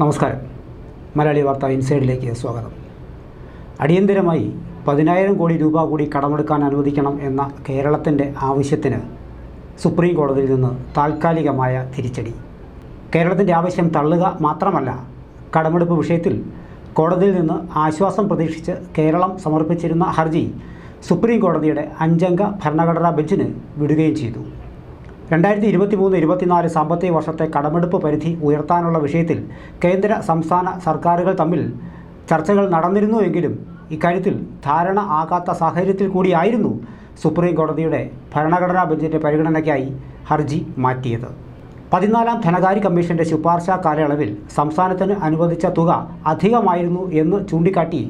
നമസ്കാരം. മലയാളി വാർത്ത ഇൻസൈഡിലേക്ക് സ്വാഗതം. അടിയന്തരമായി പതിനായിരം കോടി രൂപ കൂടി കടമെടുക്കാൻ അനുവദിക്കണം എന്ന കേരളത്തിന്റെ ആവശ്യത്തിന് സുപ്രീം കോടതിയിൽ നിന്ന് താൽക്കാലികമായ തിരിച്ചടി. കേരളത്തിന്റെ ആവശ്യം തള്ളുക മാത്രമല്ല കടമെടുപ്പ് വിഷയത്തിൽ കോടതിയിൽ നിന്ന് ആശ്വാസം പ്രതീക്ഷിച്ച് കേരളം സമർപ്പിച്ചിരുന്ന ഹർജി സുപ്രീം കോടതിയുടെ അഞ്ചംഗ ഭരണഘടനാ ബെഞ്ചിന് വിടുകയും ചെയ്തു. രണ്ടായിരത്തി ഇരുപത്തി മൂന്ന് ഇരുപത്തിനാല് സാമ്പത്തിക വർഷത്തെ കടമെടുപ്പ് പരിധി ഉയർത്താനുള്ള വിഷയത്തിൽ കേന്ദ്ര സംസ്ഥാന സർക്കാരുകൾ തമ്മിൽ ചർച്ചകൾ നടന്നിരുന്നുവെങ്കിലും ഇക്കാര്യത്തിൽ ധാരണ ആകാത്ത സാഹചര്യത്തിൽ കൂടിയായിരുന്നു സുപ്രീം കോടതിയുടെ ഭരണഘടനാ ബെഞ്ചിന്റെ പരിഗണനയ്ക്കായി ഹർജി മാറ്റിയത്. പതിനാലാം ധനകാര്യ കമ്മീഷന്റെ ശുപാർശ കാലയളവിൽ സംസ്ഥാനത്തിന് അനുവദിച്ച തുക അധികമായിരുന്നു എന്ന് ചൂണ്ടിക്കാട്ടി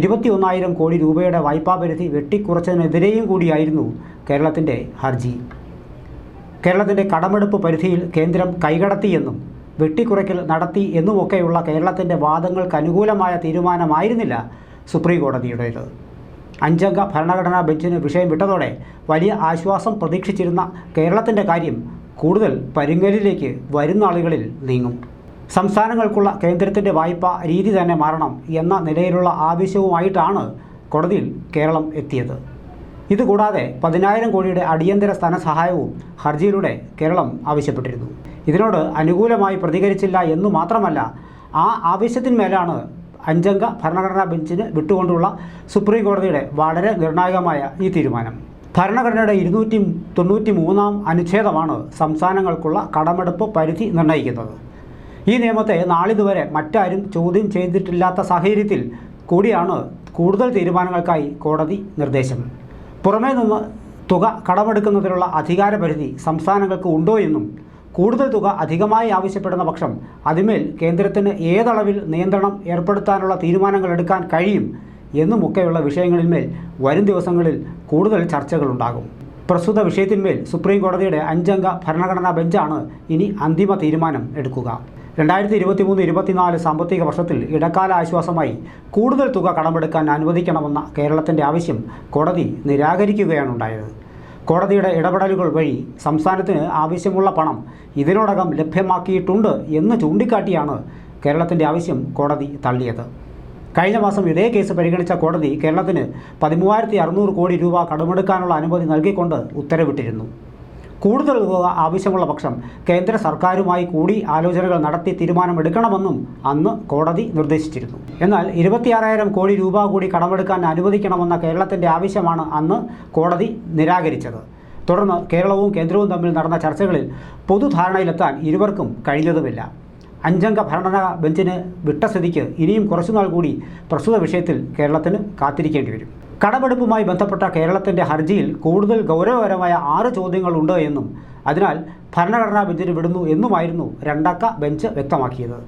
ഇരുപത്തിയൊന്നായിരം കോടി രൂപയുടെ വായ്പാ പരിധി വെട്ടിക്കുറച്ചതിനെതിരെയും കൂടിയായിരുന്നു കേരളത്തിന്റെ ഹർജി. കേരളത്തിന്റെ കടമെടുപ്പ് പരിധിയിൽ കേന്ദ്രം കൈകടത്തിയെന്നും വെട്ടിക്കുറയ്ക്കൽ നടത്തി എന്നുമൊക്കെയുള്ള കേരളത്തിന്റെ വാദങ്ങൾക്ക് അനുകൂലമായ തീരുമാനമായിരുന്നില്ല സുപ്രീം കോടതിയുടേത് അഞ്ചംഗ ഭരണഘടനാ ബെഞ്ചിന് വിഷയം വിട്ടതോടെ വലിയ ആശ്വാസം പ്രതീക്ഷിച്ചിരുന്ന കേരളത്തിന്റെ കാര്യം കൂടുതൽ പരുങ്ങലിലേക്ക് വരുന്ന ആളുകളിൽ നീങ്ങും. സംസ്ഥാനങ്ങൾക്കുള്ള കേന്ദ്രത്തിന്റെ വായ്പ രീതി തന്നെ മാറണം എന്ന നിലയിലുള്ള ആവശ്യവുമായിട്ടാണ് കോടതിയിൽ കേരളം എത്തിയത്. ഇതുകൂടാതെ പതിനായിരം കോടിയുടെ അടിയന്തര ധനസഹായവും ഹർജിയിലൂടെ കേരളം ആവശ്യപ്പെട്ടിരുന്നു. ഇതിനോട് അനുകൂലമായി പ്രതികരിച്ചില്ല എന്നു മാത്രമല്ല ആ ആവശ്യത്തിന്മേലാണ് അഞ്ചംഗ ഭരണഘടനാ ബെഞ്ചിന് വിട്ടുകൊണ്ടുള്ള സുപ്രീം കോടതിയുടെ വളരെ നിർണായകമായ ഈ തീരുമാനം. ഭരണഘടനയുടെ ഇരുന്നൂറ്റി തൊണ്ണൂറ്റി മൂന്നാം അനുച്ഛേദമാണ് സംസ്ഥാനങ്ങൾക്കുള്ള കടമെടുപ്പ് പരിധി നിർണയിക്കുന്നത് ഈ നിയമത്തെ നാളിതുവരെ മറ്റാരും ചോദ്യം ചെയ്തിട്ടില്ലാത്ത സാഹചര്യത്തിൽ കൂടിയാണ് കൂടുതൽ തീരുമാനങ്ങൾക്കായി കോടതി നിർദ്ദേശം. പുറമേ നിന്ന് തുക കടമെടുക്കുന്നതിനുള്ള അധികാരപരിധി സംസ്ഥാനങ്ങൾക്ക് ഉണ്ടോ എന്നും കൂടുതൽ തുക അധികമായി ആവശ്യപ്പെടുന്ന പക്ഷം അതിമേൽ കേന്ദ്രത്തിന് ഏതളവിൽ നിയന്ത്രണം ഏർപ്പെടുത്താനുള്ള തീരുമാനങ്ങൾ എടുക്കാൻ കഴിയും എന്നുമൊക്കെയുള്ള വിഷയങ്ങളിന്മേൽ വരും ദിവസങ്ങളിൽ കൂടുതൽ ചർച്ചകളുണ്ടാകും. പ്രസ്തുത വിഷയത്തിന്മേൽ സുപ്രീം കോടതിയുടെ അഞ്ചംഗ ഭരണഘടനാ ബെഞ്ചാണ് ഇനി അന്തിമ തീരുമാനം എടുക്കുക. രണ്ടായിരത്തി ഇരുപത്തി മൂന്ന് ഇരുപത്തിനാല് സാമ്പത്തിക വർഷത്തിൽ ഇടക്കാല ആശ്വാസമായി കൂടുതൽ തുക കടമെടുക്കാൻ അനുവദിക്കണമെന്ന കേരളത്തിന്റെ ആവശ്യം കോടതി നിരാകരിക്കുകയാണ് ഉണ്ടായത് കോടതിയുടെ ഇടപെടലുകൾ വഴി സംസ്ഥാനത്തിന് ആവശ്യമുള്ള പണം ഇതിനോടകം ലഭ്യമാക്കിയിട്ടുണ്ട് എന്ന് ചൂണ്ടിക്കാട്ടിയാണ് കേരളത്തിന്റെ ആവശ്യം കോടതി തള്ളിയത്. കഴിഞ്ഞ മാസം ഇതേ കേസ് പരിഗണിച്ച കോടതി കേരളത്തിന് പതിമൂവായിരത്തി അറുന്നൂറ് കോടി രൂപ കടമെടുക്കാനുള്ള അനുമതി നൽകിക്കൊണ്ട് ഉത്തരവിട്ടിരുന്നു. കൂടുതൽ തുക ആവശ്യമുള്ള പക്ഷം കേന്ദ്ര സർക്കാരുമായി കൂടി ആലോചനകൾ നടത്തി തീരുമാനമെടുക്കണമെന്നും അന്ന് കോടതി നിർദ്ദേശിച്ചിരുന്നു. എന്നാൽ ഇരുപത്തിയാറായിരം കോടി രൂപ കൂടി കടമെടുക്കാൻ അനുവദിക്കണമെന്ന കേരളത്തിന്റെ ആവശ്യമാണ് അന്ന് കോടതി നിരാകരിച്ചത്. തുടർന്ന് കേരളവും കേന്ദ്രവും തമ്മിൽ നടന്ന ചർച്ചകളിൽ പൊതുധാരണയിലെത്താൻ ഇരുവർക്കും കഴിഞ്ഞതുമില്ല. അഞ്ചംഗ ഭരണഘടനാ ബെഞ്ചിന് വിട്ട സ്ഥിതിക്ക് ഇനിയും കുറച്ചുനാൾ കൂടി പ്രസ്തുത വിഷയത്തിൽ കേരളത്തിന് കാത്തിരിക്കേണ്ടി വരും. കടമെടുപ്പുമായി ബന്ധപ്പെട്ട കേരളത്തിന്റെ ഹർജിയിൽ കൂടുതൽ ഗൗരവകരമായ ആറ് ചോദ്യങ്ങളുണ്ട് എന്നും അതിനാൽ ഭരണഘടനാ ബെഞ്ചിന് വിടുന്നു എന്നുമായിരുന്നു രണ്ടക്ക ബെഞ്ച് വ്യക്തമാക്കിയത്.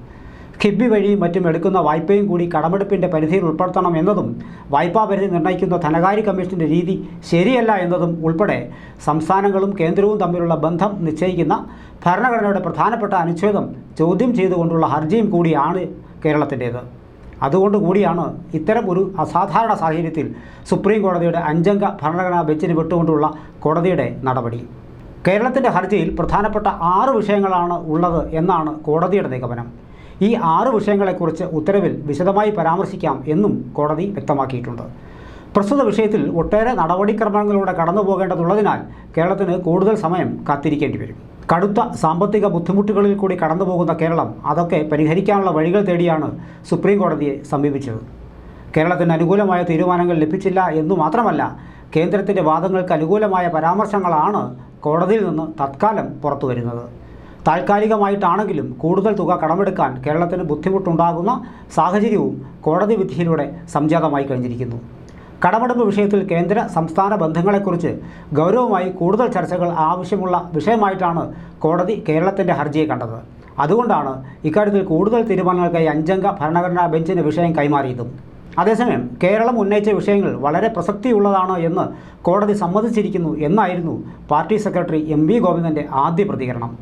കിബി വഴിയും മറ്റും എടുക്കുന്ന വായ്പയും കൂടി കടമെടുപ്പിന്റെ പരിധിയിൽ ഉൾപ്പെടുത്തണം എന്നതും വായ്പാ പരിധി നിർണയിക്കുന്ന ധനകാര്യ കമ്മീഷന്റെ രീതി ശരിയല്ല എന്നതും ഉൾപ്പെടെ സംസ്ഥാനങ്ങളും കേന്ദ്രവും തമ്മിലുള്ള ബന്ധം നിശ്ചയിക്കുന്ന ഭരണഘടനയുടെ പ്രധാനപ്പെട്ട അനുച്ഛേദം ചോദ്യം ചെയ്തുകൊണ്ടുള്ള ഹർജിയും കൂടിയാണ് കേരളത്തിന്റേത്. അതുകൊണ്ട് കൂടിയാണ് ഇത്തരം ഒരു അസാധാരണ സാഹചര്യത്തിൽ സുപ്രീം കോടതിയുടെ അഞ്ചംഗ ഭരണഘടനാ ബെഞ്ചിന് വിട്ടുകൊണ്ടുള്ള കോടതിയുടെ നടപടി. കേരളത്തിന്റെ ഹർജിയിൽ പ്രധാനപ്പെട്ട ആറ് വിഷയങ്ങളാണ് ഉള്ളത് എന്നാണ് കോടതിയുടെ നിഗമനം. ഈ ആറ് വിഷയങ്ങളെക്കുറിച്ച് ഉത്തരവിൽ വിശദമായി പരാമർശിക്കാം എന്നും കോടതി വ്യക്തമാക്കിയിട്ടുണ്ട്. പ്രസ്തുത വിഷയത്തിൽ ഒട്ടേറെ നടപടിക്രമങ്ങളിലൂടെ കടന്നു പോകേണ്ടതുള്ളതിനാൽ കേരളത്തിന് കൂടുതൽ സമയം കാത്തിരിക്കേണ്ടി വരും. കടുത്ത സാമ്പത്തിക ബുദ്ധിമുട്ടുകളിൽ കൂടി കടന്നു പോകുന്ന കേരളം അതൊക്കെ പരിഹരിക്കാനുള്ള വഴികൾ തേടിയാണ് സുപ്രീം കോടതിയെ സമീപിച്ചത്. കേരളത്തിന് അനുകൂലമായ തീരുമാനങ്ങൾ ലഭിച്ചില്ല എന്നു മാത്രമല്ല കേന്ദ്രത്തിന്റെ വാദങ്ങൾക്ക് അനുകൂലമായ പരാമർശങ്ങളാണ് കോടതിയിൽ നിന്ന് തത്കാലം പുറത്തു വരുന്നത്. താൽക്കാലികമായിട്ടാണെങ്കിലും കൂടുതൽ തുക കടമെടുക്കാൻ കേരളത്തിന് ബുദ്ധിമുട്ടുണ്ടാകുന്ന സാഹചര്യവും കോടതി വിധിയിലൂടെ സംജാതമായി കഴിഞ്ഞിരിക്കുന്നു. കടമെടുപ്പ് വിഷയത്തിൽ കേന്ദ്ര സംസ്ഥാന ബന്ധങ്ങളെക്കുറിച്ച് ഗൗരവമായി കൂടുതൽ ചർച്ചകൾ ആവശ്യമുള്ള വിഷയമായിട്ടാണ് കോടതി കേരളത്തിന്റെ ഹർജിയെ കണ്ടത്. അതുകൊണ്ടാണ് ഇക്കാര്യത്തിൽ കൂടുതൽ തീരുമാനങ്ങൾക്കായി അഞ്ചംഗ ഭരണഘടനാ ബെഞ്ചിന് വിഷയം കൈമാറിയതും. അതേസമയം കേരളം ഉന്നയിച്ച വിഷയങ്ങൾ വളരെ പ്രസക്തിയുള്ളതാണ് എന്ന് കോടതി സമ്മതിച്ചിരിക്കുന്നു എന്നായിരുന്നു പാർട്ടി സെക്രട്ടറി എം വി ഗോവിന്ദന്റെ ആദ്യ പ്രതികരണം.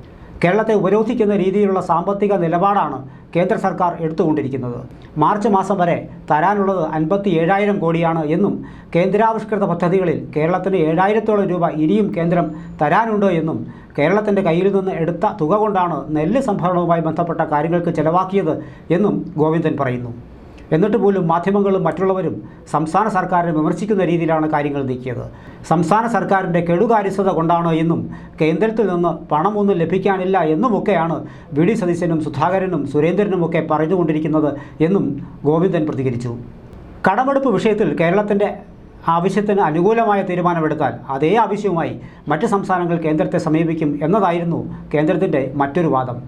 കേരളത്തെ ഉപരോധിക്കുന്ന രീതിയിലുള്ള സാമ്പത്തിക നിലപാടാണ് കേന്ദ്ര സർക്കാർ എടുത്തുകൊണ്ടിരിക്കുന്നത്. മാർച്ച് മാസം വരെ തരാനുള്ളത് അൻപത്തി ഏഴായിരം കോടിയാണ് എന്നും കേന്ദ്രാവിഷ്കൃത പദ്ധതികളിൽ കേരളത്തിന് ഏഴായിരത്തോളം രൂപ ഇനിയും കേന്ദ്രം തരാനുണ്ട് എന്നും കേരളത്തിന്റെ കയ്യിൽ നിന്ന് എടുത്ത തുക കൊണ്ടാണ് നെല്ല് സംഭരണവുമായി ബന്ധപ്പെട്ട കാര്യങ്ങൾക്ക് ചെലവാക്കിയത് എന്നും ഗോവിന്ദൻ പറയുന്നു. എന്നിട്ട് പോലും മാധ്യമങ്ങളും മറ്റുള്ളവരും സംസ്ഥാന സർക്കാരിനെ വിമർശിക്കുന്ന രീതിയിലാണ് കാര്യങ്ങൾ നീക്കിയത്. സംസ്ഥാന സർക്കാരിന്റെ കെടുകാര്യസ്ഥത കൊണ്ടാണോ എന്നും കേന്ദ്രത്തിൽ നിന്ന് പണമൊന്നും ലഭിക്കാനില്ല എന്നുമൊക്കെയാണ് വി ഡി സതീശനും സുധാകരനും സുരേന്ദ്രനുമൊക്കെ പറഞ്ഞുകൊണ്ടിരിക്കുന്നത് എന്നും ഗോവിന്ദൻ പ്രതികരിച്ചു. കടമെടുപ്പ് വിഷയത്തിൽ കേരളത്തിന്റെ ആവശ്യത്തിന് അനുകൂലമായ തീരുമാനമെടുത്താൽ അതേ ആവശ്യവുമായി മറ്റ് സംസ്ഥാനങ്ങൾ കേന്ദ്രത്തെ സമീപിക്കും എന്നതായിരുന്നു കേന്ദ്രത്തിന്റെ മറ്റൊരു വാദം.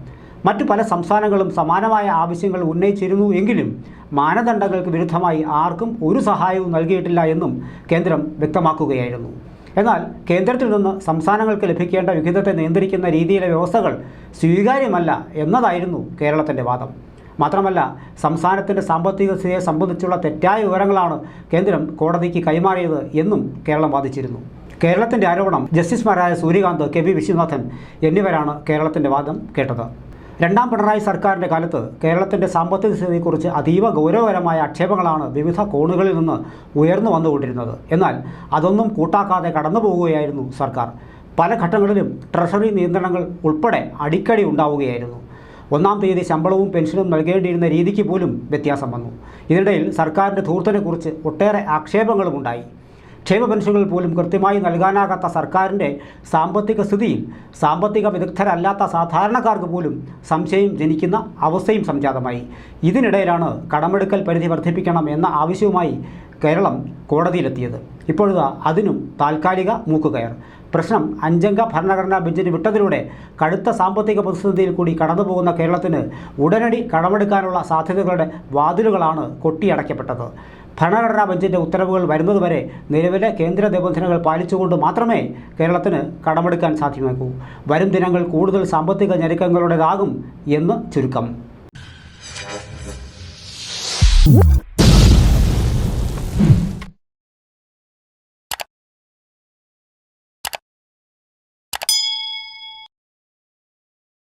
മറ്റു പല സംസ്ഥാനങ്ങളും സമാനമായ ആവശ്യങ്ങൾ ഉന്നയിച്ചിരുന്നു എങ്കിലും മാനദണ്ഡങ്ങൾക്ക് വിരുദ്ധമായി ആർക്കും ഒരു സഹായവും നൽകിയിട്ടില്ല എന്നും കേന്ദ്രം വ്യക്തമാക്കുകയായിരുന്നു. എന്നാൽ കേന്ദ്രത്തിൽ നിന്ന് സംസ്ഥാനങ്ങൾക്ക് ലഭിക്കേണ്ട വിഹിതത്തെ നിയന്ത്രിക്കുന്ന രീതിയിലെ വ്യവസ്ഥകൾ സ്വീകാര്യമല്ല എന്നതായിരുന്നു കേരളത്തിന്റെ വാദം. മാത്രമല്ല സംസ്ഥാനത്തിന്റെ സാമ്പത്തിക സ്ഥിതിയെ സംബന്ധിച്ചുള്ള തെറ്റായ വിവരങ്ങളാണ് കേന്ദ്രം കോടതിക്ക് കൈമാറിയത് എന്നും കേരളം വാദിച്ചിരുന്നു. കേരളത്തിന്റെ ആരോപണം ജസ്റ്റിസുമാരായ സൂര്യകാന്ത് കെ വി വിശ്വനാഥൻ എന്നിവരാണ് കേരളത്തിന്റെ വാദം കേട്ടത്. രണ്ടാം പിണറായി സർക്കാരിന്റെ കാലത്ത് കേരളത്തിന്റെ സാമ്പത്തിക സ്ഥിതിയെക്കുറിച്ച് അതീവ ഗൗരവകരമായ ആക്ഷേപങ്ങളാണ് വിവിധ കോണുകളിൽ നിന്ന് ഉയർന്നു വന്നുകൊണ്ടിരുന്നത്. എന്നാൽ അതൊന്നും കൂട്ടാക്കാതെ കടന്നു പോവുകയായിരുന്നു സർക്കാർ. പല ഘട്ടങ്ങളിലും ട്രഷറി നിയന്ത്രണങ്ങൾ ഉൾപ്പെടെ അടിക്കടി ഉണ്ടാവുകയായിരുന്നു. ഒന്നാം തീയതി ശമ്പളവും പെൻഷനും നൽകേണ്ടിയിരുന്ന രീതിക്ക് പോലും വ്യത്യാസം വന്നു. ഇതിനിടയിൽ സർക്കാരിന്റെ ധൂർത്തിനെക്കുറിച്ച് ഒട്ടേറെ ആക്ഷേപങ്ങളും ഉണ്ടായി ക്ഷേമ പെൻഷനുകൾ പോലും കൃത്യമായി നൽകാനാകാത്ത സർക്കാരിന്റെ സാമ്പത്തിക സ്ഥിതിയിൽ സാമ്പത്തിക വിദഗ്ധരല്ലാത്ത സാധാരണക്കാർക്ക് പോലും സംശയം ജനിക്കുന്ന അവസ്ഥയും സംജാതമായി. ഇതിനിടയിലാണ് കടമെടുക്കൽ പരിധി വർദ്ധിപ്പിക്കണം എന്ന ആവശ്യവുമായി കേരളം കോടതിയിലെത്തിയത്. ഇപ്പോഴാ അതിനും താൽക്കാലിക മൂക്കുകയർ. പ്രശ്നം അഞ്ചംഗ ഭരണഘടനാ ബെഞ്ചിന് വിട്ടതിലൂടെ കടുത്ത സാമ്പത്തിക പ്രതിസന്ധിയിൽ കൂടി കടന്നുപോകുന്ന കേരളത്തിന് ഉടനടി കടമെടുക്കാനുള്ള സാധ്യതകളുടെ വാതിലുകളാണ് കൊട്ടിയടയ്ക്കപ്പെട്ടത്. ഭരണഘടനാ ബെഞ്ചിന്റെ ഉത്തരവുകൾ വരുന്നതുവരെ നിലവിലെ കേന്ദ്ര നിബന്ധനകൾ പാലിച്ചുകൊണ്ട് മാത്രമേ കേരളത്തിന് കടമെടുക്കാൻ സാധ്യമാക്കൂ വരും ദിനങ്ങൾ കൂടുതൽ സാമ്പത്തിക ഞെരുക്കങ്ങളുടേതാകും എന്ന് ചുരുക്കം.